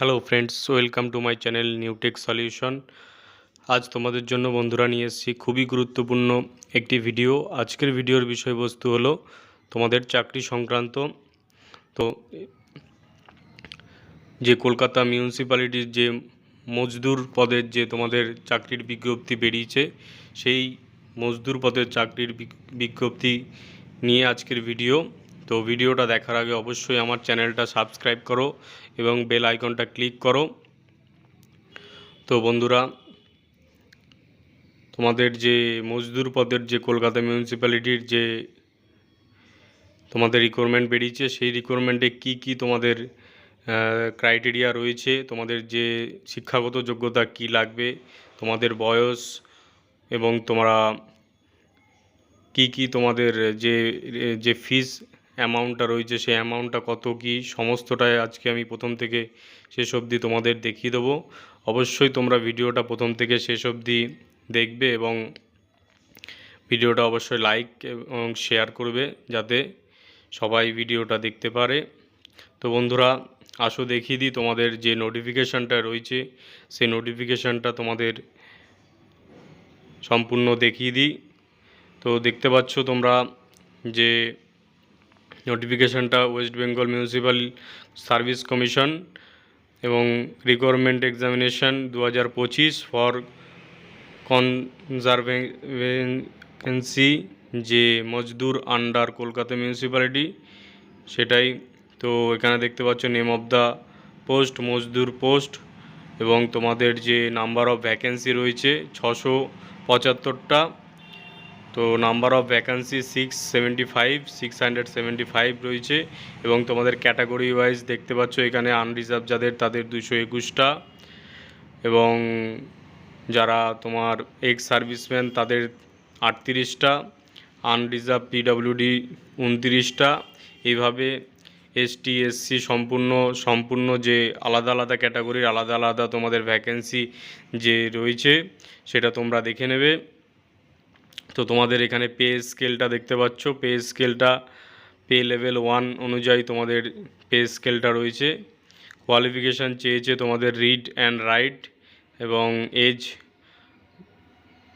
Hello friends welcome to my channel Newtech solution আজ তোমাদের জন্য বন্ধুরা নিয়ে এসেছি খুবই গুরুত্বপূর্ণ একটি ভিডিও আজকের ভিডিওর বিষয়বস্তু হলো তোমাদের চাকরি সংক্রান্ত। তো, যে কলকাতা মিউনিসিপ্যালিটির যে মজদুর পদের যে তোমাদের চাকরির বিজ্ঞপ্তি বেরিয়েছে, সেই মজদুর পদের চাকরির বিজ্ঞপ্তি নিয়ে আজকের ভিডিও তো ভিডিওটা দেখার আগে অবশ্যই আমার চ্যানেলটা সাবস্ক্রাইব করো এবং বেল আইকনটা ক্লিক করো। তো বন্ধুরা, তোমাদের যে মজদুর পদের যে কলকাতা মিউনিসিপ্যালিটির যে তোমাদের রিকোয়ারমেন্ট বেরিয়েছে, সেই রিকোয়ারমেন্টে কি কি তোমাদের ক্রাইটেরিয়া রয়েছে, তোমাদের যে শিক্ষাগত যোগ্যতা কি লাগবে, তোমাদের বয়স এবং তোমরা কি কি তোমাদের যে যে ফিস অ্যামাউন্টটা রয়েছে, সেই অ্যামাউন্টটা কত কি সমস্তটাই আজকে আমি প্রথম থেকে শেষ অবধি তোমাদের দেখিয়ে দেবো। অবশ্যই তোমরা ভিডিওটা প্রথম থেকে শেষ অবধি দেখবে এবং ভিডিওটা অবশ্যই লাইক এবং শেয়ার করবে যাতে সবাই ভিডিওটা দেখতে পারে। তো বন্ধুরা, আসো দেখিয়ে দিই তোমাদের যে নোটিফিকেশানটা রয়েছে, সেই নোটিফিকেশানটা তোমাদের সম্পূর্ণ দেখিয়ে দিই। তো দেখতে পাচ্ছ তোমরা যে নোটিফিকেশানটা West Bengal Municipal Service Commission এবং রিকোয়ারমেন্ট এক্সামিনেশন দু হাজার পঁচিশ ফর কনজারভেন্সি যে মজদুর আন্ডার কলকাতা মিউনিসিপ্যালিটি সেটাই। তো এখানে দেখতে পাচ্ছ নেম অফ দ্য পোস্ট মজদুর পোস্ট এবং তোমাদের যে নাম্বার অফ ভ্যাকেন্সি রয়েছে, ছশো পঁচাত্তরটা। তো number of vacancy six seventy five six hundred seventy five রয়েছে এবং তোমাদের ক্যাটাগরি ওয়াইজ দেখতে পাচ্ছ এখানে আনরিজার্ভ যাদের তাদের দুশো একুশটা এবং যারা তোমার এক্স সার্ভিসম্যান তাদের আটত্রিশটা আনরিজার্ভ পিডাব্লিউডি উনত্রিশটা। এইভাবে এসটি এসসি সম্পূর্ণ সম্পূর্ণ যে আলাদা আলাদা ক্যাটাগরির আলাদা আলাদা তোমাদের ভ্যাকেন্সি যে রয়েছে সেটা তোমরা দেখে নেবে। তো তোমাদের এখানে পে স্কেলটা দেখতে পাচ্ছ। পে স্কেলটা, পে লেভেল ওয়ান অনুযায়ী তোমাদের পে স্কেলটা রয়েছে। কোয়ালিফিকেশান চেয়েছে তোমাদের রিড অ্যান্ড রাইট এবং এজ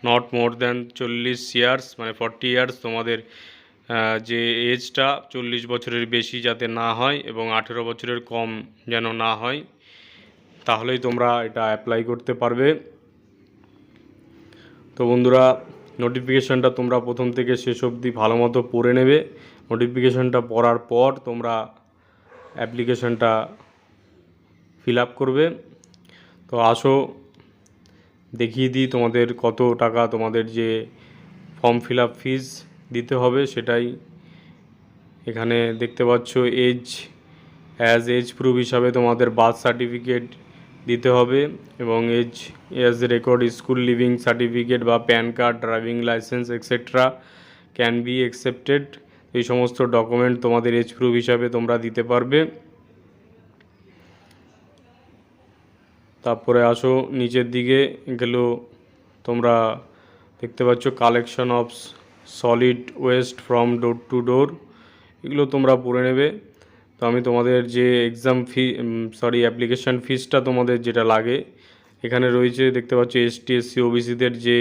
নট মোর দ্যান চল্লিশ ইয়ার্স মানে ফর্টি ইয়ার্স তোমাদের যে এজটা চল্লিশ বছরের বেশি যাতে না হয় এবং আঠেরো বছরের কম যেন না হয়, তাহলেই তোমরা এটা অ্যাপ্লাই করতে পারবে। তো বন্ধুরা নোটিফিকেশানটা তোমরা প্রথম থেকে শেষ অবধি ভালো মতো পড়ে নেবে। নোটিফিকেশানটা পড়ার পর তোমরা অ্যাপ্লিকেশানটা ফিল আপ করবে। তো আসো, দেখিয়ে দিই তোমাদের কত টাকা তোমাদের যে ফর্ম ফিল আপ ফিস দিতে হবে সেটাই। এখানে দেখতে পাচ্ছ এজ অ্যাজ এজ প্রুফ হিসাবে তোমাদের বার্থ সার্টিফিকেট দিতে হবে এবং age age record school leaving certificate বা PAN card driving licence etcetera can be accepted এই সমস্ত ডকুমেন্ট তোমাদের এজ প্রুফ হিসাবে তোমরা দিতে পারবে। তারপরে আসো নিচের দিকে গেলো তোমরা দেখতে পাচ্ছ collection of solid waste from door to door এগুলো তোমরা পড়ে নেবে। তো আমি তোমাদের যে এক্সাম ফি সরি অ্যাপ্লিকেশান ফিসটা তোমাদের যেটা লাগে, এখানে রয়েছে, দেখতে পাচ্ছ এসটি এসসি ওবিসিদের যে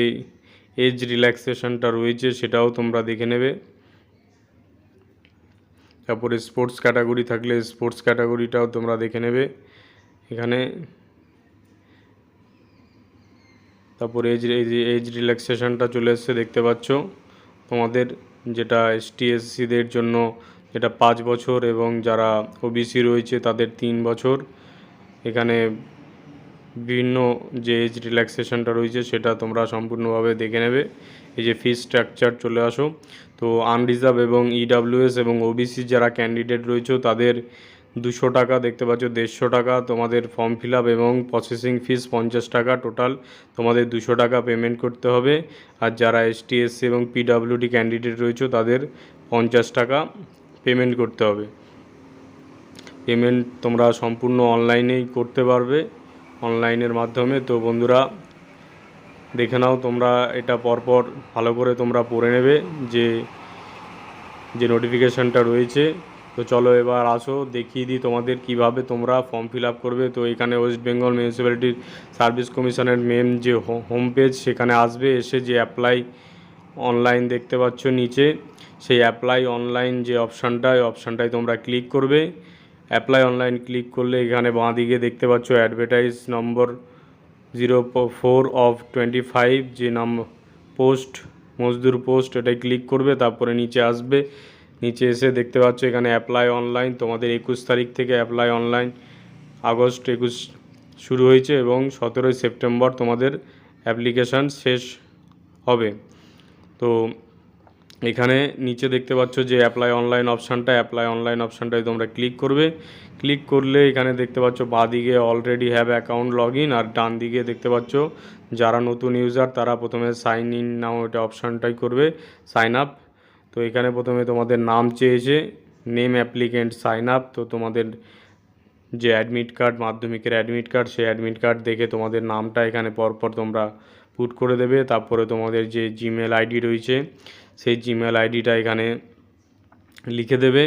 এজ রিল্যাক্সেশনটা রয়েছে, সেটাও তোমরা দেখে নেবে। তারপরে স্পোর্টস ক্যাটাগরি থাকলে স্পোর্টস ক্যাটাগরিটাও তোমরা দেখে নেবে এখানে। তারপরে এজ এজ রিল্যাক্সেশনটা চলে এসছে, দেখতে পাচ্ছ তোমাদের যেটা এসটি এসসিদের জন্য যেটা পাঁচ বছর এবং যারা ওবিসি রয়েছে তাদের তিন বছর। এখানে বিভিন্ন যে এজ রিল্যাক্সেশনটা রয়েছে সেটা তোমরা সম্পূর্ণভাবে দেখে নেবে। এই যে ফিস স্ট্রাকচার চলে আসো। তো আনরিজার্ভ এবং ইডাব্লিউএস এবং ওবিসি যারা ক্যান্ডিডেট রয়েছে তাদের দুশো টাকা দেখতে পাচ্ছ, দেড়শো টাকা। তোমাদের ফর্ম ফিল এবং প্রসেসিং ফিস পঞ্চাশ টাকা টোটাল তোমাদের দুশো টাকা পেমেন্ট করতে হবে। আর যারা এসটি এসসি এবং পিডাব্লিউডি ক্যান্ডিডেট রয়েছে তাদের পঞ্চাশ টাকা। পেমেন্ট করতে হবে। পেমেন্ট তোমরা সম্পূর্ণ অনলাইনেই করতে পারবে। অনলাইনের মাধ্যমে তো বন্ধুরা, দেখে নাও তোমরা এটা পরপর ভালো করে তোমরা পড়ে নেবে যে যে নোটিফিকেশানটা রয়েছে। তো চলো এবার আসো, দেখিয়ে দিই তোমাদের কীভাবে তোমরা ফর্ম ফিল করবে। তো এখানে ওয়েস্ট বেঙ্গল মিউনিসিপ্যালিটির সার্ভিস কমিশনের মেন যে হোম পেজ সেখানে আসবে, এসে যে অ্যাপ্লাই অনলাইন দেখতে পাচ্ছ নিচে। সেই অ্যাপ্লাই অনলাইন যে অপশানটা ওই অপশানটায় তোমরা ক্লিক করবে। অ্যাপ্লাই অনলাইন ক্লিক করলে এখানে বাঁ দিকে দেখতে পাচ্ছ advertise number zero four of twenty five যে নাম পোস্ট মজদুর পোস্ট এটাই ক্লিক করবে, তারপরে নিচে আসবে। নিচে এসে দেখতে পাচ্ছ এখানে অ্যাপ্লাই অনলাইন তোমাদের একুশ তারিখ থেকে অ্যাপ্লাই অনলাইন আগস্ট একুশ শুরু হয়েছে এবং সতেরোই সেপ্টেম্বর তোমাদের অ্যাপ্লিকেশান শেষ হবে। তো এখানে নিচে দেখতে পাচ্ছ যে অ্যাপ্লাই অনলাইন অপশানটা অ্যাপ্লাই অনলাইন অপশানটায় তোমরা ক্লিক করবে। ক্লিক করলে এখানে দেখতে পাচ্ছ বাঁ দিকে অলরেডি হ্যাভ অ্যাকাউন্ট লগ আর ডান দিকে দেখতে পাচ্ছ যারা নতুন ইউজার তারা প্রথমে সাইন ইন নাও এটা অপশানটাই করবে সাইন আপ তো এখানে প্রথমে তোমাদের নাম চেয়েছে নেম অ্যাপ্লিকেন্ট সাইন আপ তো তোমাদের যে অ্যাডমিট কার্ড মাধ্যমিকের অ্যাডমিট কার্ড সেই অ্যাডমিট কার্ড দেখে তোমাদের নামটা এখানে পরপর তোমরা পুট করে দেবে। তারপরে তোমাদের যে জিমেল আইডি রয়েছে সেই জিমেল আইডিটা এখানে লিখে দেবে।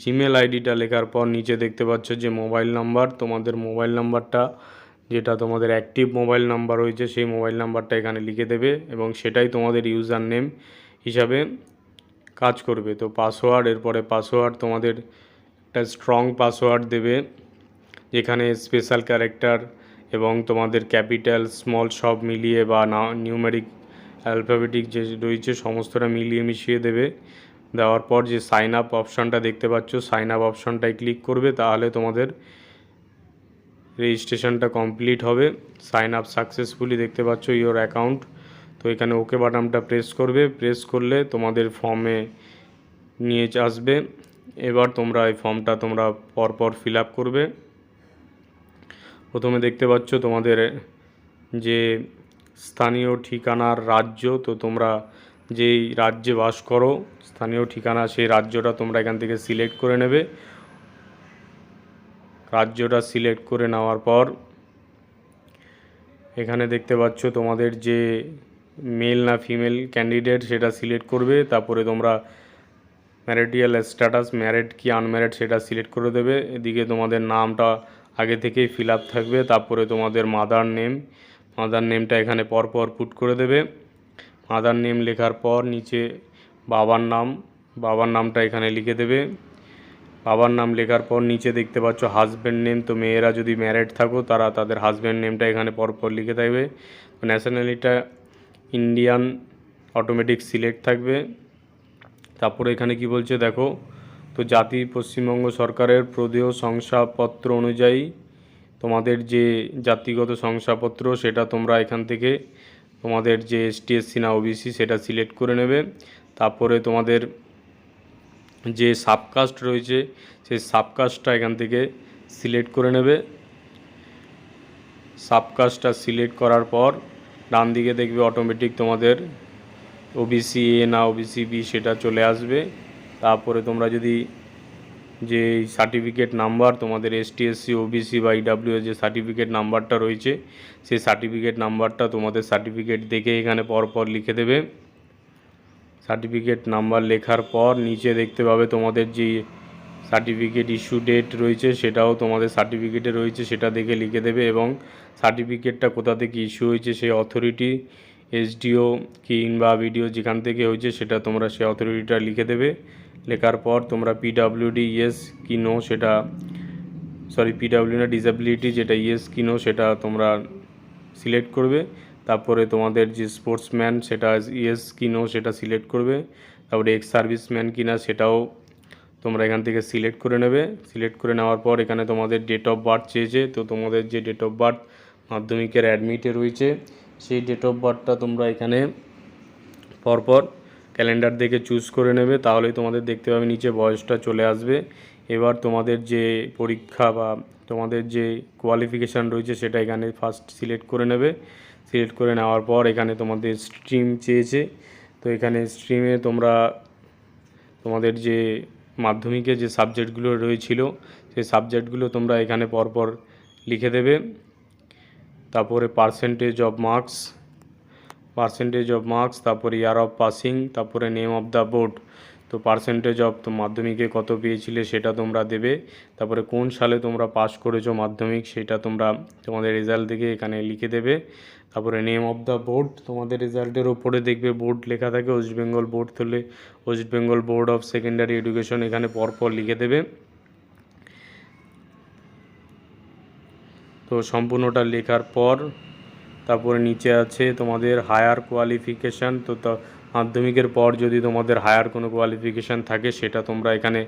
জিমেল আইডিটা লেখার পর নিচে দেখতে পাচ্ছ যে মোবাইল নাম্বার তোমাদের মোবাইল নাম্বারটা যেটা তোমাদের অ্যাক্টিভ মোবাইল নাম্বার রয়েছে, সেই মোবাইল নাম্বারটা এখানে লিখে দেবে এবং সেটাই তোমাদের ইউজার নেম হিসাবে কাজ করবে। তো পাসওয়ার্ড এরপরে পাসওয়ার্ড তোমাদের একটা স্ট্রং পাসওয়ার্ড দেবে, যেখানে স্পেশাল ক্যারেক্টার এবং তোমাদের ক্যাপিটাল স্মল সব মিলিয়ে বা না নিউমেরিক অ্যালফাবেটিক যে রয়েছে, সমস্তটা মিলিয়ে মিশিয়ে দেবে। দেওয়ার পর যে সাইন আপ অপশানটা দেখতে পাচ্ছ সাইন আপ অপশানটায় ক্লিক করবে, তাহলে তোমাদের রেজিস্ট্রেশনটা কমপ্লিট হবে। সাইন আপ সাকসেসফুলি দেখতে পাচ্ছ ইওর অ্যাকাউন্ট তো এখানে ওকে বাটনটা প্রেস করবে। প্রেস করলে তোমাদের ফর্মে নিয়ে আসবে। এবার তোমরা এই ফর্মটা তোমরা পরপর ফিল করবে। প্রথমে দেখতে পাচ্ছ তোমাদের যে স্থানীয় ঠিকানার রাজ্য, তো তোমরা যেই রাজ্যে বাস করো, স্থানীয় ঠিকানা সেই রাজ্যটা তোমরা এখান থেকে সিলেক্ট করে নেবে। রাজ্যটা সিলেক্ট করে নেওয়ার পর, এখানে দেখতে পাচ্ছ তোমাদের যে মেল না ফিমেল ক্যান্ডিডেট সেটা সিলেক্ট করবে, তারপরে তোমরা ম্যারিটিয়াল স্ট্যাটাস, ম্যারিড কি আনম্যারিড সেটা সিলেক্ট করে দেবে। এদিকে তোমাদের নামটা আগে থেকেই ফিল আপ থাকবে, তারপরে তোমাদের মাদার নেম মাদার নেমটা এখানে পরপর পুট করে দেবে। মাদার নেম লেখার পর নিচে বাবার নাম, বাবার নামটা এখানে লিখে দেবে। বাবার নাম লেখার পর নিচে দেখতে পাচ্ছ হাজব্যান্ড নেম তো মেয়েরা যদি ম্যারিড থাকো, তারা তাদের হাজব্যান্ড নেমটা এখানে পরপর লিখে থাকবে ন্যাশনালিটা ইন্ডিয়ান অটোমেটিক সিলেক্ট থাকবে। তারপরে এখানে কি বলছে দেখো, তো জাতি পশ্চিমবঙ্গ সরকারের প্রদেয় শংসাপত্র অনুযায়ী তোমাদের যে জাতিগত শংসাপত্র, সেটা তোমরা এখান থেকে তোমাদের যে এসটি এসসি না ওবিসি সেটা সিলেক্ট করে নেবে। তারপরে তোমাদের যে সাবকাস্ট রয়েছে, সেই সাবকাস্টটা এখান থেকে সিলেক্ট করে নেবে। সাবকাস্টটা সিলেক্ট করার পর ডান দিকে দেখবে অটোমেটিক তোমাদের ওবিসি এ না ওবিসি বি সেটা চলে আসবে। তারপরে তোমরা যদি যে সার্টিফিকেট নাম্বার তোমাদের এসটি এসসি ওবিসি বা ইডাব্লিউ যে সার্টিফিকেট নাম্বারটা রয়েছে, সেই সার্টিফিকেট নাম্বারটা তোমাদের সার্টিফিকেট দেখে এখানে পরপর লিখে দেবে। সার্টিফিকেট নাম্বার লেখার পর নিচে দেখতে পাবে তোমাদের যে সার্টিফিকেট ইস্যু ডেট রয়েছে, সেটাও তোমাদের সার্টিফিকেটে রয়েছে, সেটা দেখে লিখে দেবে এবং সার্টিফিকেটটা কোথা থেকে ইস্যু হয়েছে সেই অথরিটি এসডিও কিংবা ভিডিও যেখান থেকে হয়েছে, সেটা তোমরা সেই অথরিটিটা লিখে দেবে। লেখার পর তোমরা পিডাব্লিউডি ইয়েস কি নো সেটা সরি পিডাব্লিউ না ডিসেবিলিটি যেটা ইয়েস কি নো সেটা তোমরা সিলেক্ট করবে। তারপরে তোমাদের যে স্পোর্টসম্যান সেটা ইয়েস কি নো সেটা সিলেক্ট করবে। তারপরে এক্স সার্ভিসম্যান কি না সেটাও তোমরা এখান থেকে সিলেক্ট করে নেবে। সিলেক্ট করে নেওয়ার পর এখানে তোমাদের ডেট অফ বার্থ চেয়েছে। তো তোমাদের যে ডেট অফ বার্থ মাধ্যমিকের অ্যাডমিটে রয়েছে, সেই ডেট অফ বার্থটা তোমরা এখানে পরপর ক্যালেন্ডার দেখে চুজ করে নেবে, তাহলেই তোমাদের দেখতে পাবে নিচে বয়সটা চলে আসবে। এবার তোমাদের যে পরীক্ষা বা তোমাদের যে কোয়ালিফিকেশান রয়েছে, সেটা এখানে ফার্স্ট সিলেক্ট করে নেবে। সিলেক্ট করে নেওয়ার পর এখানে তোমাদের স্ট্রিম চেয়েছে। তো এখানে স্ট্রিমে তোমরা তোমাদের যে মাধ্যমিকে যে সাবজেক্টগুলো রয়েছিল, সেই সাবজেক্টগুলো তোমরা এখানে পরপর লিখে দেবে। তারপরে percentage of marks percentage of marks তারপরে ইয়ার অফ পাসিং তারপরে নেম অফ দ্য বোর্ড তো পার্সেন্টেজ অফ তো মাধ্যমিকে কত পেয়েছিলে সেটা তোমরা দেবে। তারপরে কোন সালে তোমরা পাস করেছ মাধ্যমিক সেটা তোমরা তোমাদের রেজাল্ট দেখে এখানে লিখে দেবে। তারপরে নেম অফ দ্য বোর্ড তোমাদের রেজাল্টের ওপরে দেখবে বোর্ড লেখা থাকে ওয়েস্ট বেঙ্গল বোর্ড তাহলে West Bengal board of secondary education এখানে পরপর লিখে দেবে। তো সম্পূর্ণটা লেখার পর তারপরে নিচে আছে তোমাদের হায়ার কোয়ালিফিকেশান তো মাধ্যমিকের পর যদি তোমাদের হায়ার কোনো কোয়ালিফিকেশান থাকে, সেটা তোমরা এখানে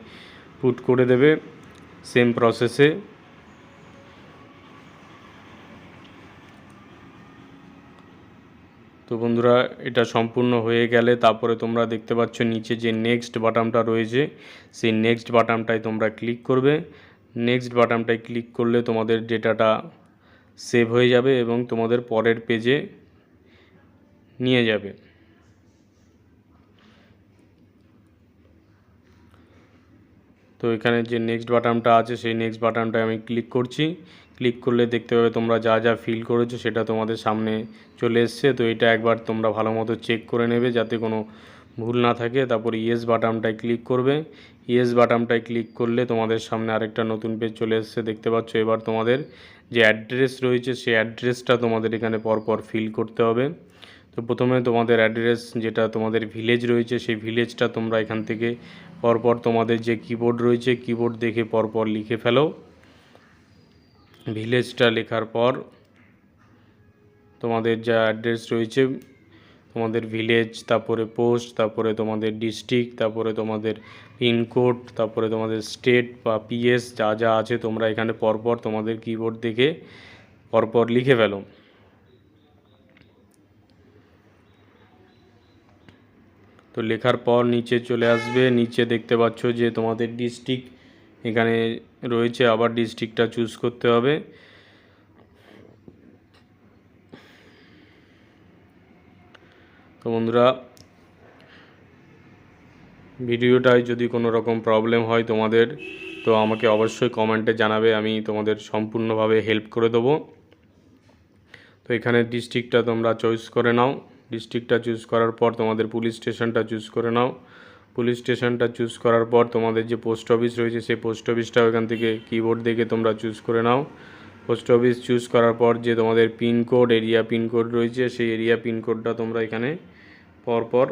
পুট করে দেবে সেম প্রসেসে তো বন্ধুরা, এটা সম্পূর্ণ হয়ে গেলে তারপরে তোমরা দেখতে পাচ্ছ নিচে যে নেক্সট বাটামটা রয়েছে, সেই নেক্সট বাটামটায় তোমরা ক্লিক করবে। নেক্সট বাটামটায় ক্লিক করলে তোমাদের ডেটাটা সেভ হয়ে যাবে এবং তোমাদের পরের পেজে নিয়ে যাবে। তো এখানে যে নেক্সট বাটনটা আছে, সেই নেক্সট বাটনটায় আমি ক্লিক করছি। ক্লিক করলে দেখতে পাবে তোমরা যা যা ফিল করেছ সেটা তোমাদের সামনে চলে এসছে। তো এটা একবার তোমরা ভালো মতো চেক করে নেবে যাতে কোনো ভুল না থাকে, তারপর ইয়েস বাটামটায় ক্লিক করবে। ইয়েস বাটামটায় ক্লিক করলে তোমাদের সামনে আরেকটা নতুন পেজ চলে এসছে, দেখতে পাচ্ছ? এবার তোমাদের যে অ্যাড্রেস রয়েছে, সেই অ্যাড্রেসটা তোমাদের এখানে পরপর ফিল করতে হবে। তো প্রথমে তোমাদের অ্যাড্রেস যেটা তোমাদের ভিলেজ রয়েছে, সেই ভিলেজটা তোমরা এখান থেকে পরপর তোমাদের যে কিবোর্ড রয়েছে কিবোর্ড দেখে পরপর লিখে ফেলো। ভিলেজটা লেখার পর তোমাদের যা অ্যাড্রেস রয়েছে তোমাদের ভিলেজ তারপরে পোস্ট তারপরে তোমাদের ডিস্ট্রিক্ট তারপরে তোমাদের পিনকোড তারপরে তোমাদের স্টেট বা পিএস যা যা আছে তোমরা এখানে পরপর তোমাদের কিবোর্ড দেখে পরপর লিখে ফেলো। তো লেখার পর নিচে চলে আসবে, নিচে দেখতে পাচ্ছ যে তোমাদের ডিস্ট্রিক্ট এখানে রয়েছে, আবার ডিস্ট্রিক্টটা চুজ করতে হবে। তো বন্ধুরা, ভিডিওটায় যদি কোনো রকম প্রবলেম হয় তোমাদের, তো আমাকে অবশ্যই কমেন্টে জানাবে, আমি তোমাদের সম্পূর্ণভাবে হেল্প করে দেবো। তো এখানে ডিস্ট্রিক্টটা তোমরা চয়েস করে নাও। ডিস্ট্রিক্টটা চুজ করার পর তোমাদের পুলিশ স্টেশনটা চুজ করে নাও। পুলিশ স্টেশনটা চুজ করার পর তোমাদের যে পোস্ট অফিস রয়েছে, সেই পোস্ট অফিসটাও এখান থেকে কিবোর্ড দেখে তোমরা চুজ করে নাও। পোস্ট অফিস চুজ করার পর যে তোমাদের পিনকোড এরিয়া পিনকোড রয়েছে, সেই এরিয়া পিনকোডটা তোমরা এখানে পরপর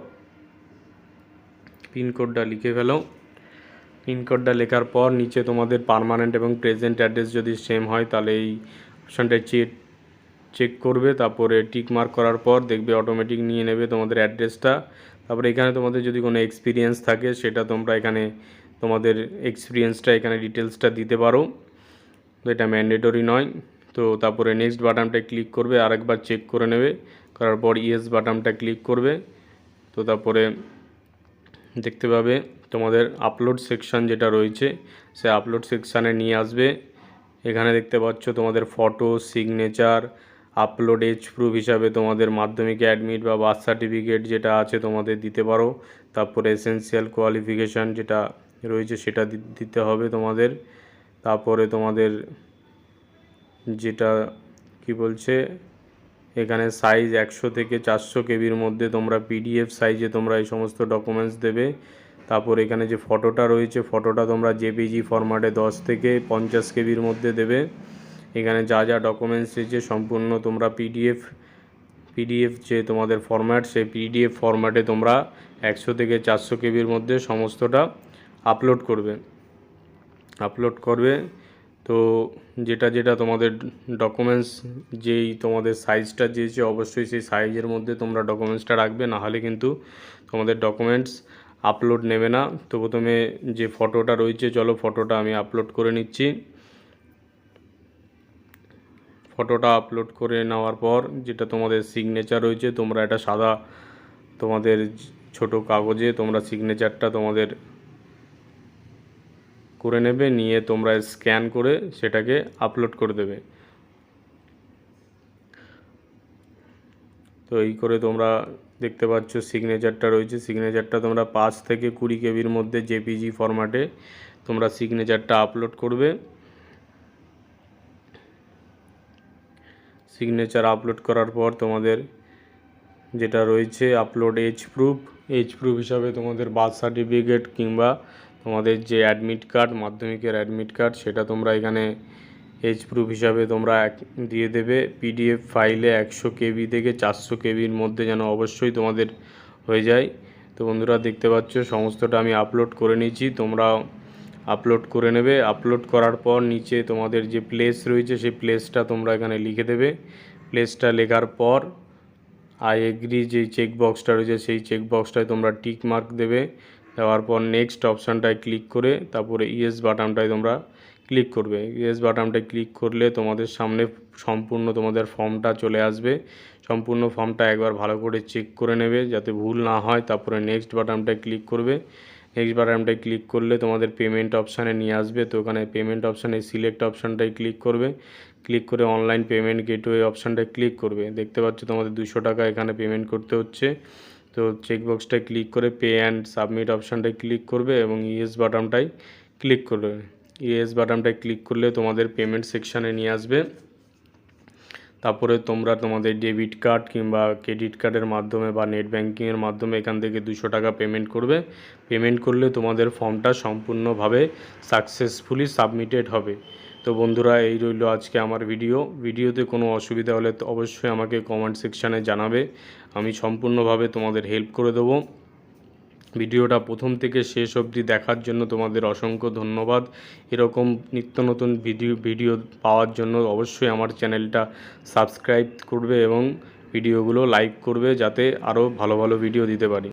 পিনকোডটা লিখে ফেলো। পিনকোডটা লেখার পর নিচে তোমাদের পারমানেন্ট এবং প্রেজেন্ট অ্যাড্রেস যদি সেম হয়, তাহলে এই অপশানটায় চেক চেক করবে, তারপরে টিক মার্ক করার পর দেখবে অটোমেটিক নিয়ে নেবে তোমাদের অ্যাড্রেসটা তারপরে এখানে তোমাদের যদি কোনো এক্সপিরিয়েন্স থাকে, সেটা তোমরা এখানে তোমাদের এক্সপিরিয়েন্সটা এখানে ডিটেলসটা দিতে পারো। এটা ম্যান্ডেটরি নয়। তো তারপরে নেক্সট বাটনটা ক্লিক করবে, আরেকবার চেক করে নেবে। করার পর ইয়েস বাটনটা ক্লিক করবে। তো তারপরে দেখতে পাবে তোমাদের আপলোড সেকশান যেটা রয়েছে, সে আপলোড সেকশানে নিয়ে আসবে। এখানে দেখতে পাচ্ছ তোমাদের photo signature upload age proof হিসাবে তোমাদের মাধ্যমিক অ্যাডমিট বা বার্থ সার্টিফিকেট যেটা আছে তোমাদের দিতে পারো। তারপরে এসেন্সিয়াল কোয়ালিফিকেশান যেটা রয়েছে সেটা দিতে হবে তোমাদের। তারপরে তোমাদের যেটা কি বলছে, এখানে সাইজ একশো থেকে চারশো কেবির মধ্যে তোমরা পিডিএফ সাইজে তোমরা এই সমস্ত ডকুমেন্টস দেবে। তারপর এখানে যে ফটোটা রয়েছে ফটোটা তোমরা জেপিজি ফরম্যাটে দশ থেকে পঞ্চাশ কেবির মধ্যে দেবে। এখানে যা যা ডকুমেন্টস রয়েছে সম্পূর্ণ তোমরা পিডিএফ পিডিএফ যে তোমাদের ফরম্যাট সেই পিডিএফ ফরম্যাটে তোমরা একশো থেকে চারশো কেবির মধ্যে সমস্তটা আপলোড করবে। আপলোড করবে। তো যেটা যেটা তোমাদের ডকুমেন্টস যেই তোমাদের সাইজটা দিয়েছে অবশ্যই সেই সাইজের মধ্যে তোমরা ডকুমেন্টসটা রাখবে, নাহলে কিন্তু তোমাদের ডকুমেন্টস আপলোড নেবে না। তো প্রথমে যে ফটোটা রয়েছে, চলো ফটোটা আমি আপলোড করে নিচ্ছি। ফটোটা আপলোড করে নেওয়ার পর যেটা তোমাদের সিগনেচার রয়েছে, তোমরা এটা সাদা তোমাদের ছোট কাগজে তোমরা সিগনেচারটা তোমাদের করে নেবে, নিয়ে তোমরা স্ক্যান করে সেটাকে আপলোড করে দেবে। তো এই করে তোমরা দেখতে পাচ্ছ সিগনেচারটা রয়েছে। সিগনেচারটা তোমরা পাঁচ থেকে কুড়ি কেবির মধ্যে জেপিজি ফরম্যাটে তোমরা সিগনেচারটা আপলোড করবে। সিগনেচার আপলোড করার পর তোমাদের যেটা রয়েছে upload age proof age proof হিসাবে তোমাদের বার্থ সার্টিফিকেট কিংবা তোমাদের যে অ্যাডমিট কার্ড মাধ্যমিকের অ্যাডমিট কার্ড সেটা তোমরা এখানে এজ প্রুফ হিসাবে তোমরা দিয়ে দেবে। পিডিএফ ফাইলে একশো কেবি থেকে চারশো কেবির মধ্যে যেন অবশ্যই তোমাদের হয়ে যায়। তো বন্ধুরা, দেখতে পাচ্ছ, সমস্তটা আমি আপলোড করে নিয়েছি। তোমরা আপলোড করে নেবে। আপলোড করার পর নিচে তোমাদের যে প্লেস রয়েছে, সেই প্লেসটা তোমরা এখানে লিখে দেবে। প্লেসটা লেখার পর আই এগ্রি যে চেক বক্সটা রয়েছে, সেই চেক বক্সটায় তোমরা টিক মার্ক দেবে। দেওয়ার পর নেক্সট অপশানটায় ক্লিক করে তারপরে ইয়েস বাটনটায় তোমরা ক্লিক করবে। ইয়েস বাটনটায় ক্লিক করলে তোমাদের সামনে সম্পূর্ণ তোমাদের ফর্মটা চলে আসবে। সম্পূর্ণ ফর্মটা একবার ভালো করে চেক করে নেবে যাতে ভুল না হয়, তারপরে নেক্সট বাটনটায় ক্লিক করবে। নেক্সট বাটনটায় ক্লিক করলে তোমাদের পেমেন্ট অপশানে নিয়ে আসবে। তো ওখানে পেমেন্ট অপশানে সিলেক্ট অপশানটায় ক্লিক করবে। ক্লিক করে অনলাইন পেমেন্ট গেটওয়ে অপশানটায় ক্লিক করবে। দেখতে পাচ্ছ তোমাদের দুশো টাকা এখানে পেমেন্ট করতে হচ্ছে। তো চেকবক্সটায় ক্লিক করে পে অ্যান্ড সাবমিট অপশানটায় ক্লিক করবে এবং ইএস বাটনটায় ক্লিক করবে। ইএস বাটনটায় ক্লিক করলে তোমাদের পেমেন্ট সেকশানে নিয়ে আসবে। তারপরে তোমরা তোমাদের ডেবিট কার্ড কিংবা ক্রেডিট কার্ডের মাধ্যমে বা নেট ব্যাঙ্কিংয়ের মাধ্যমে এখান থেকে দুশো টাকা পেমেন্ট করবে। পেমেন্ট করলে তোমাদের ফর্মটা সম্পূর্ণভাবে সাকসেসফুলি সাবমিটেড হবে। তো বন্ধুরা, এই রইল আজকে আমার ভিডিও। ভিডিওতে কোনো অসুবিধা হলে তো অবশ্যই আমাকে কমেন্ট সেকশানে জানাবে। আমি সম্পূর্ণভাবে তোমাদের হেল্প করে দেবো। ভিডিওটা প্রথম থেকে শেষ অবধি দেখার জন্য তোমাদের অসংখ্য ধন্যবাদ। এরকম নিত্য নতুন ভিডিও ভিডিও পাওয়ার জন্য অবশ্যই আমার চ্যানেলটা সাবস্ক্রাইব করবে এবং ভিডিওগুলো লাইক করবে যাতে আরও ভালো ভালো ভিডিও দিতে পারি।